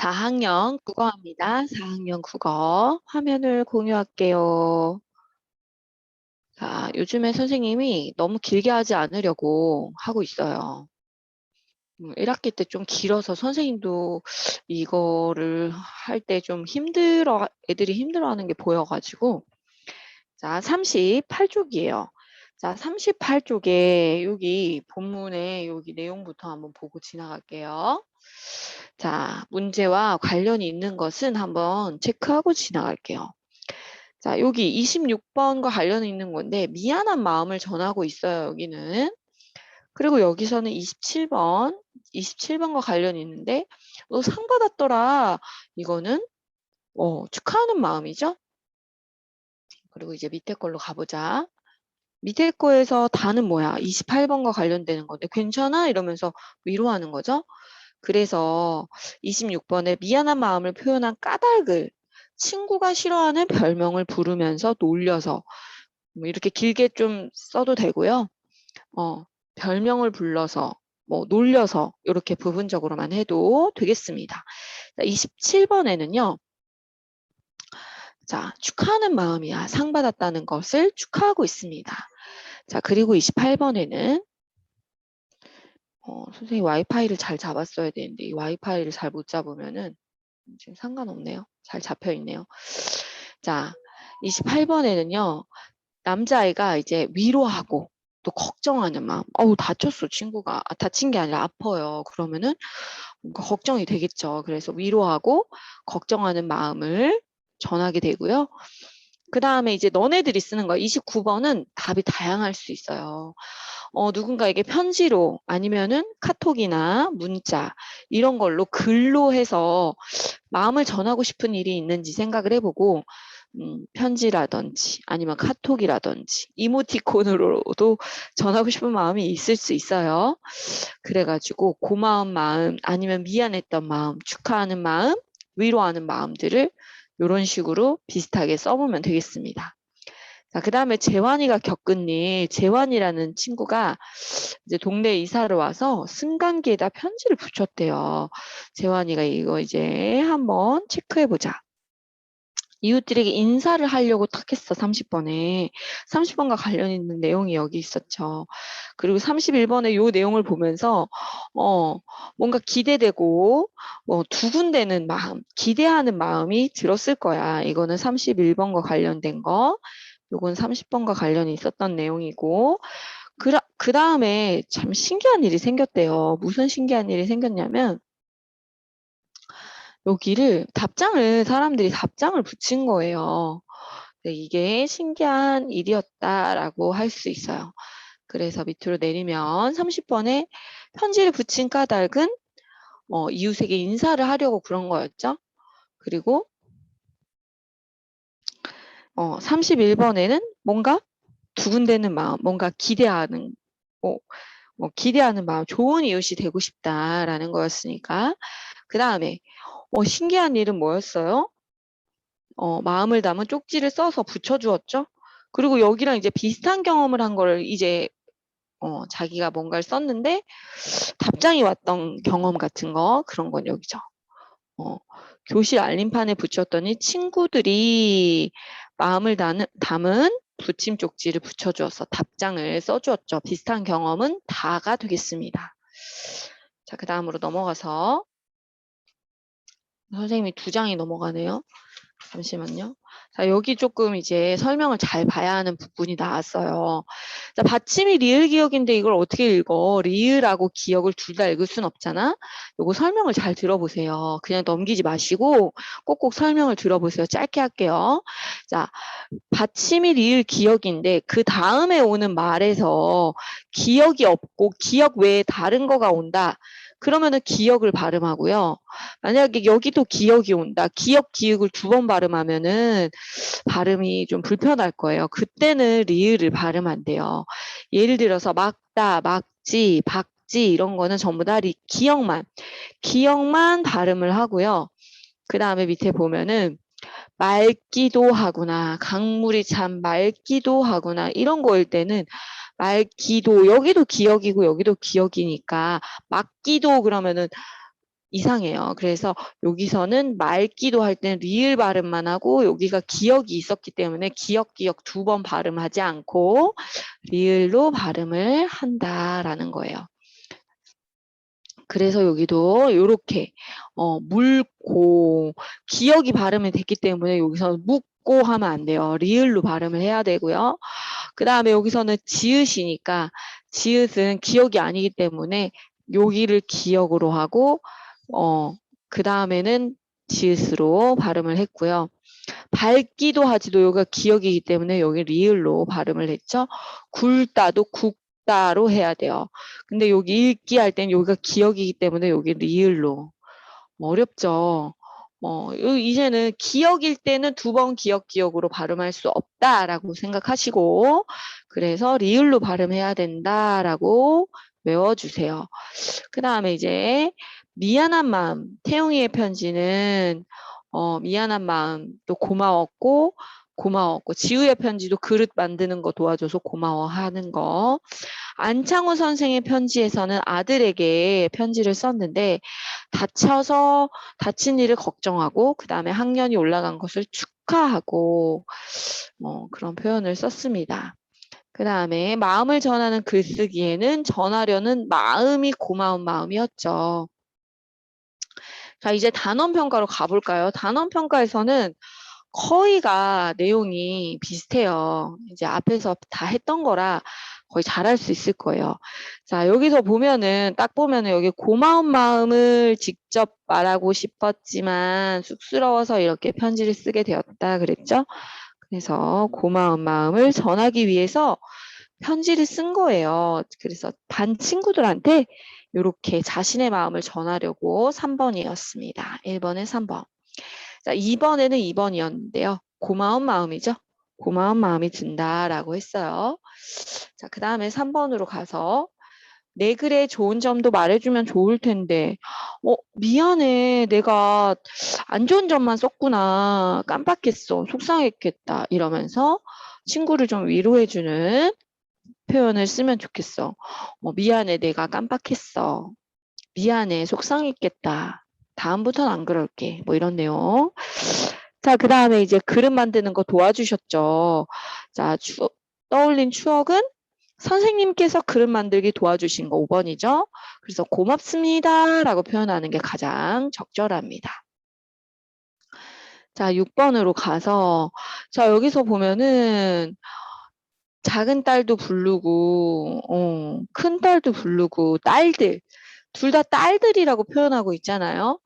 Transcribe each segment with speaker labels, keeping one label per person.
Speaker 1: 4학년 국어입니다. 4학년 국어 화면을 공유할게요. 자, 요즘에 선생님이 너무 길게 하지 않으려고 하고 있어요. 음, 1학기 때 좀 길어서 선생님도 이거를 할 때 좀 힘들어, 애들이 힘들어하는 게 보여가지고 자, 38쪽이에요. 자, 38쪽에 여기 본문에 여기 내용부터 한번 보고 지나갈게요. 자, 문제와 관련이 있는 것은 한번 체크하고 지나갈게요. 자, 여기 26번과 관련이 있는 건데 미안한 마음을 전하고 있어요, 여기는. 그리고 여기서는 27번, 27번과 관련이 있는데 너 상 받았더라. 이거는 어, 축하하는 마음이죠. 그리고 이제 밑에 걸로 가보자. 밑에 거에서 다는 뭐야? 28번과 관련되는 건데 괜찮아? 이러면서 위로하는 거죠. 그래서 26번에 미안한 마음을 표현한 까닭을 친구가 싫어하는 별명을 부르면서 놀려서 뭐 이렇게 길게 좀 써도 되고요. 어, 별명을 불러서 뭐 놀려서 이렇게 부분적으로만 해도 되겠습니다. 27번에는요. 자, 축하하는 마음이야. 상 받았다는 것을 축하하고 있습니다. 자, 그리고 28번에는 어, 선생님 와이파이를 잘 잡았어야 되는데 이 와이파이를 잘 못 잡으면은 지금 상관없네요. 잘 잡혀 있네요. 자, 28번에는요. 남자아이가 이제 위로하고 또 걱정하는 마음. 어우, 다쳤어, 친구가. 아, 다친 게 아니라 아파요. 그러면은 걱정이 되겠죠. 그래서 위로하고 걱정하는 마음을 전하게 되고요. 그 다음에 이제 너네들이 쓰는 거 29번은 답이 다양할 수 있어요. 어, 누군가에게 편지로 아니면은 카톡이나 문자 이런 걸로 글로 해서 마음을 전하고 싶은 일이 있는지 생각을 해보고 음, 편지라든지 아니면 카톡이라든지 이모티콘으로도 전하고 싶은 마음이 있을 수 있어요. 그래가지고 고마운 마음 아니면 미안했던 마음 축하하는 마음 위로하는 마음들을 이런 식으로 비슷하게 써보면 되겠습니다. 자, 그 다음에 재환이가 겪은 일, 재환이라는 친구가 이제 동네 이사를 와서 승강기에다 편지를 붙였대요. 재환이가 이거 이제 한번 체크해보자. 이웃들에게 인사를 하려고 탁 했어, 30번에. 30번과 관련 있는 내용이 여기 있었죠. 그리고 31번에 요 내용을 보면서, 어, 뭔가 기대되고, 뭐, 두근대는 마음, 기대하는 마음이 들었을 거야. 이거는 31번과 관련된 거. 요건 30번과 관련이 있었던 내용이고, 그, 그 다음에 참 신기한 일이 생겼대요. 무슨 신기한 일이 생겼냐면, 여기를 답장을 사람들이 답장을 붙인 거예요. 네, 이게 신기한 일이었다라고 할 수 있어요. 그래서 밑으로 내리면 30번에 편지를 붙인 까닭은 어, 이웃에게 인사를 하려고 그런 거였죠. 그리고 어, 31번에는 뭔가 두근대는 마음, 뭔가 기대하는 어, 뭐 기대하는 마음, 좋은 이웃이 되고 싶다라는 거였으니까 그 다음에 어, 신기한 일은 뭐였어요? 어, 마음을 담은 쪽지를 써서 붙여주었죠. 그리고 여기랑 이제 비슷한 경험을 한 거를 이제 어, 자기가 뭔가를 썼는데 답장이 왔던 경험 같은 거 그런 건 여기죠. 어, 교실 알림판에 붙였더니 친구들이 마음을 담은, 담은 붙임 쪽지를 붙여주어서 답장을 써주었죠. 비슷한 경험은 다가 되겠습니다. 자, 그 다음으로 넘어가서 선생님이 두 장이 넘어가네요. 잠시만요. 자, 여기 조금 이제 설명을 잘 봐야 하는 부분이 나왔어요. 자, 받침이 리을 기억인데 이걸 어떻게 읽어? 리을하고 기억을 둘 다 읽을 순 없잖아? 요거 설명을 잘 들어보세요. 그냥 넘기지 마시고 꼭꼭 설명을 들어보세요. 짧게 할게요. 자, 받침이 리을 기억인데 그 다음에 오는 말에서 기억이 없고 기억 외에 다른 거가 온다. 그러면은 기억을 발음하고요. 만약에 여기도 기억이 온다. 기억, 기억을 두 번 발음하면은 발음이 좀 불편할 거예요. 그때는 리을을 발음한대요. 예를 들어서 막다, 막지, 박지 이런 거는 전부 다 리, 기억만, 기억만 발음을 하고요. 그 다음에 밑에 보면은 맑기도 하구나. 강물이 참 맑기도 하구나. 이런 거일 때는 말기도 여기도 기억이고 여기도 기억이니까 막기도 그러면은 이상해요. 그래서 여기서는 말기도 할 때는 리을 발음만 하고 여기가 기억이 있었기 때문에 기억 기억 두 번 발음하지 않고 리을로 발음을 한다라는 거예요. 그래서 여기도 이렇게 어, 물고 기억이 발음이 됐기 때문에 여기서 묻고 하면 안 돼요. 리을로 발음을 해야 되고요. 그 다음에 여기서는 지읒이니까 지읒은 기억이 아니기 때문에 여기를 기억으로 하고 어, 그 다음에는 지읒으로 발음을 했고요. 밝기도 하지도 여기가 기억이기 때문에 여기 리을로 발음을 했죠. 굴다도 국다로 해야 돼요. 근데 여기 읽기 할 땐 여기가 기억이기 때문에 여기 리을로 어렵죠. 어, 요- 이제는 기억일 때는 두 번 기억 기억으로 발음할 수 없다라고 생각하시고 그래서 리을로 발음해야 된다라고 외워주세요. 그 다음에 이제 미안한 마음 태용이의 편지는 어, 미안한 마음도 고마웠고 고마웠고 지우의 편지도 그릇 만드는 거 도와줘서 고마워하는 거 안창호 선생의 편지에서는 아들에게 편지를 썼는데 다쳐서 다친 일을 걱정하고 그 다음에 학년이 올라간 것을 축하하고 뭐 그런 표현을 썼습니다. 그 다음에 마음을 전하는 글쓰기에는 전하려는 마음이 고마운 마음이었죠. 자, 이제 단원 평가로 가볼까요? 단원 평가에서는 거의가 내용이 비슷해요. 이제 앞에서 다 했던 거라 거의 잘할 수 있을 거예요. 자, 여기서 보면은, 딱 보면은 여기 고마운 마음을 직접 말하고 싶었지만 쑥스러워서 이렇게 편지를 쓰게 되었다 그랬죠? 그래서 고마운 마음을 전하기 위해서 편지를 쓴 거예요. 그래서 반 친구들한테 이렇게 자신의 마음을 전하려고 3번이었습니다. 1번에 3번. 자, 2번에는 2번이었는데요. 고마운 마음이죠. 고마운 마음이 든다라고 했어요. 자, 그 다음에 3번으로 가서 내 글에 좋은 점도 말해주면 좋을 텐데, 어, 미안해. 내가 안 좋은 점만 썼구나. 깜빡했어. 속상했겠다. 이러면서 친구를 좀 위로해주는 표현을 쓰면 좋겠어. 어, 미안해. 내가 깜빡했어. 미안해. 속상했겠다. 다음부터는 안 그럴게. 뭐 이런 내용. 자, 그 다음에 이제 그림 만드는 거 도와주셨죠. 자, 추, 떠올린 추억은 선생님께서 그림 만들기 도와주신 거 5번이죠. 그래서 고맙습니다. 라고 표현하는 게 가장 적절합니다. 자, 6번으로 가서, 자, 여기서 보면은, 작은 딸도 부르고, 어, 큰 딸도 부르고, 딸들. 둘 다 딸들이라고 표현하고 있잖아요.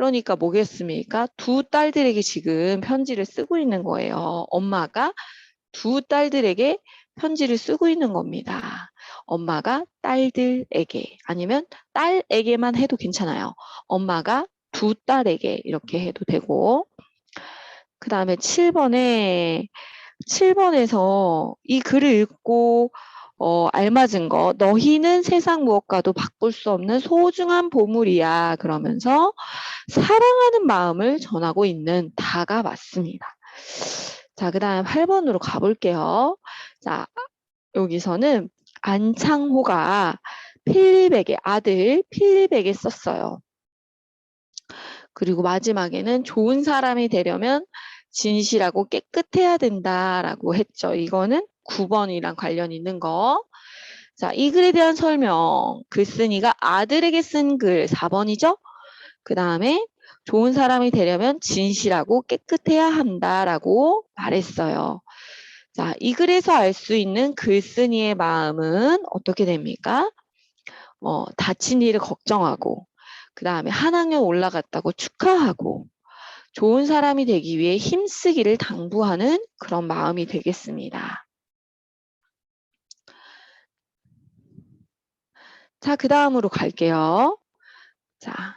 Speaker 1: 그러니까 뭐겠습니까? 두 딸들에게 지금 편지를 쓰고 있는 거예요. 엄마가 두 딸들에게 편지를 쓰고 있는 겁니다. 엄마가 딸들에게 아니면 딸에게만 해도 괜찮아요. 엄마가 두 딸에게 이렇게 해도 되고 그 다음에 7번에 7번에서 이 글을 읽고 어, 알맞은 거 너희는 세상 무엇과도 바꿀 수 없는 소중한 보물이야 그러면서 사랑하는 마음을 전하고 있는 다가 맞습니다. 자, 그 다음 8번으로 가볼게요. 자, 여기서는 안창호가 필립에게, 아들 필립에게 썼어요. 그리고 마지막에는 좋은 사람이 되려면 진실하고 깨끗해야 된다라고 했죠. 이거는 9번이랑 관련 있는 거. 자, 이 글에 대한 설명. 글쓴이가 아들에게 쓴 글 4번이죠. 그 다음에 좋은 사람이 되려면 진실하고 깨끗해야 한다라고 말했어요. 자, 이 글에서 알 수 있는 글쓴이의 마음은 어떻게 됩니까? 어, 다친 일을 걱정하고, 그 다음에 한 학년 올라갔다고 축하하고, 좋은 사람이 되기 위해 힘쓰기를 당부하는 그런 마음이 되겠습니다. 자, 그 다음으로 갈게요. 자.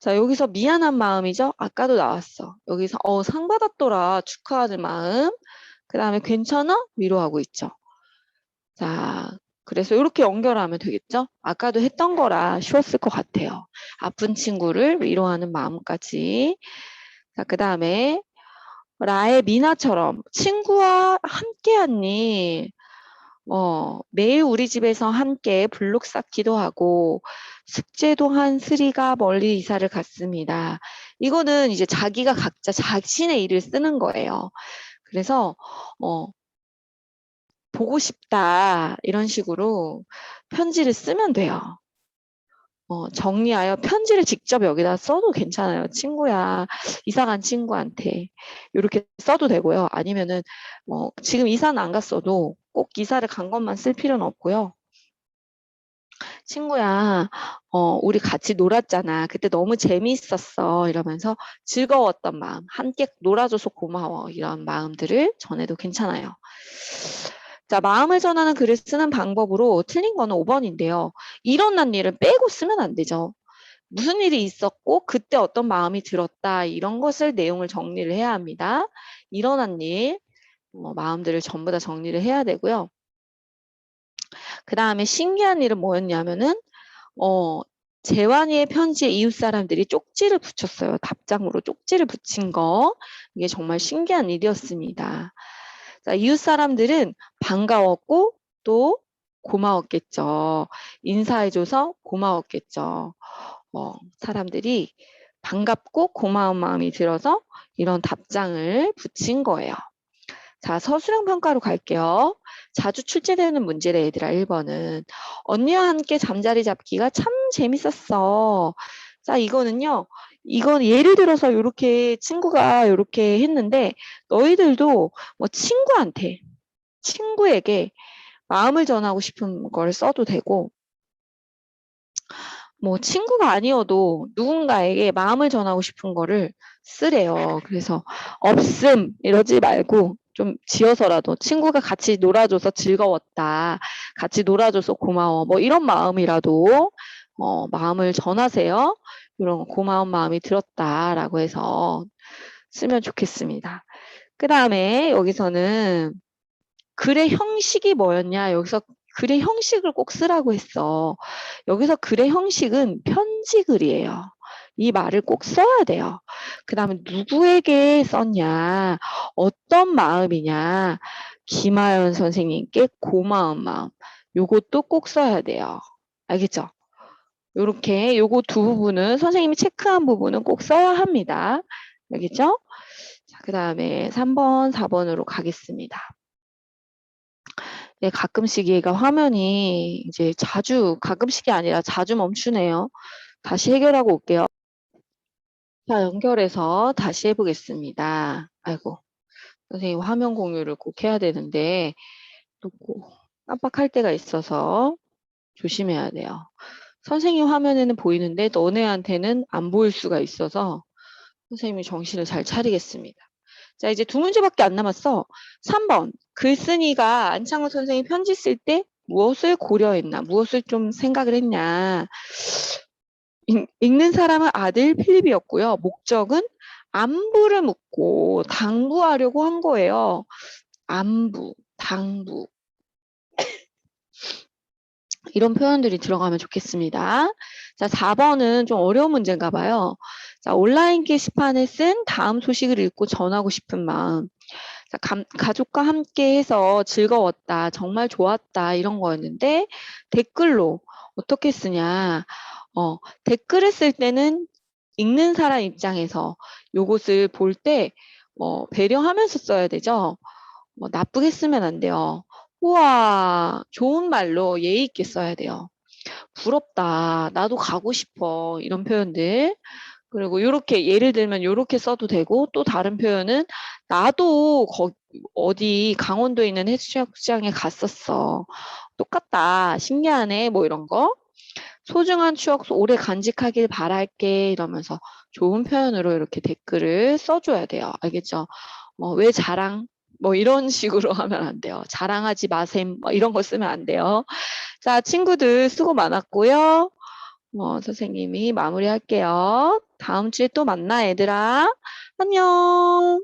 Speaker 1: 자, 여기서 미안한 마음이죠? 아까도 나왔어. 여기서, 어, 상 받았더라. 축하하는 마음. 그 다음에 괜찮아? 위로하고 있죠. 자, 그래서 이렇게 연결하면 되겠죠? 아까도 했던 거라 쉬웠을 것 같아요. 아픈 친구를 위로하는 마음까지. 자, 그 다음에 라의 미나처럼 친구와 함께한 일, 어, 매일 우리 집에서 함께 블록 쌓기도 하고 숙제도 한 스리가 멀리 이사를 갔습니다. 이거는 이제 자기가 각자 자신의 일을 쓰는 거예요. 그래서 어, 보고 싶다 이런 식으로 편지를 쓰면 돼요. 어, 정리하여 편지를 직접 여기다 써도 괜찮아요. 친구야, 이사 간 친구한테 이렇게 써도 되고요. 아니면은 뭐 지금 이사는 안 갔어도 꼭 이사를 간 것만 쓸 필요는 없고요. 친구야, 어, 우리 같이 놀았잖아. 그때 너무 재미있었어. 이러면서 즐거웠던 마음, 함께 놀아줘서 고마워. 이런 마음들을 전해도 괜찮아요. 자, 마음을 전하는 글을 쓰는 방법으로 틀린 거는 5번인데요. 일어난 일을 빼고 쓰면 안 되죠. 무슨 일이 있었고 그때 어떤 마음이 들었다 이런 것을 내용을 정리를 해야 합니다. 일어난 일, 뭐 마음들을 전부 다 정리를 해야 되고요. 그 다음에 신기한 일은 뭐였냐면은 어, 재환이의 편지에 이웃 사람들이 쪽지를 붙였어요. 답장으로 쪽지를 붙인 거. 이게 정말 신기한 일이었습니다. 자, 이웃 사람들은 반가웠고 또 고마웠겠죠. 인사해줘서 고마웠겠죠. 어, 사람들이 반갑고 고마운 마음이 들어서 이런 답장을 붙인 거예요. 자, 서술형 평가로 갈게요. 자주 출제되는 문제래 얘들아 1번은 언니와 함께 잠자리 잡기가 참 재밌었어. 자, 이거는요. 이건 예를 들어서 이렇게 친구가 이렇게 했는데 너희들도 뭐 친구한테 친구에게 마음을 전하고 싶은 걸 써도 되고 뭐 친구가 아니어도 누군가에게 마음을 전하고 싶은 거를 쓰래요. 그래서 없음 이러지 말고 좀 지어서라도 친구가 같이 놀아줘서 즐거웠다. 같이 놀아줘서 고마워. 뭐 이런 마음이라도 어, 마음을 전하세요. 이런 고마운 마음이 들었다라고 해서 쓰면 좋겠습니다. 그 다음에 여기서는 글의 형식이 뭐였냐 여기서 글의 형식을 꼭 쓰라고 했어. 여기서 글의 형식은 편지 글이에요. 이 말을 꼭 써야 돼요. 그 다음에 누구에게 썼냐, 어떤 마음이냐, 김하연 선생님께 고마운 마음. 요것도 꼭 써야 돼요. 알겠죠? 요렇게 요거 두 부분은 선생님이 체크한 부분은 꼭 써야 합니다. 알겠죠? 자, 그 다음에 3번, 4번으로 가겠습니다. 네, 가끔씩 얘가 화면이 이제 자주, 가끔씩이 아니라 자주 멈추네요. 다시 해결하고 올게요. 자, 연결해서 다시 해보겠습니다. 아이고, 선생님 화면 공유를 꼭 해야 되는데, 또 깜빡할 때가 있어서 조심해야 돼요. 선생님 화면에는 보이는데 너네한테는 안 보일 수가 있어서 선생님이 정신을 잘 차리겠습니다. 자, 이제 두 문제밖에 안 남았어. 3번. 글쓴이가 안창호 선생님 편지 쓸 때 무엇을 고려했나? 무엇을 좀 생각을 했냐? 읽, 읽는 사람은 아들 필립이었고요. 목적은 안부를 묻고 당부하려고 한 거예요. 안부, 당부. 이런 표현들이 들어가면 좋겠습니다. 자, 4번은 좀 어려운 문제인가 봐요. 자, 온라인 게시판에 쓴 다음 소식을 읽고 전하고 싶은 마음. 자, 감, 가족과 함께 해서 즐거웠다, 정말 좋았다, 이런 거였는데, 댓글로 어떻게 쓰냐. 어, 댓글을 쓸 때는 읽는 사람 입장에서 요것을 볼 때, 어, 배려하면서 써야 되죠. 뭐, 나쁘게 쓰면 안 돼요. 우와, 좋은 말로 예의 있게 써야 돼요. 부럽다, 나도 가고 싶어, 이런 표현들. 그리고 이렇게 예를 들면 이렇게 써도 되고 또 다른 표현은 나도 거, 어디 강원도에 있는 해수욕장에 갔었어. 똑같다. 신기하네. 뭐 이런 거. 소중한 추억 오래 간직하길 바랄게 이러면서 좋은 표현으로 이렇게 댓글을 써줘야 돼요. 알겠죠? 뭐왜 자랑 뭐 이런 식으로 하면 안 돼요. 자랑하지 마셈 뭐 이런 거 쓰면 안 돼요. 자 친구들 수고 많았고요. 어, 선생님이 마무리할게요. 다음 주에 또 만나 얘들아. 안녕.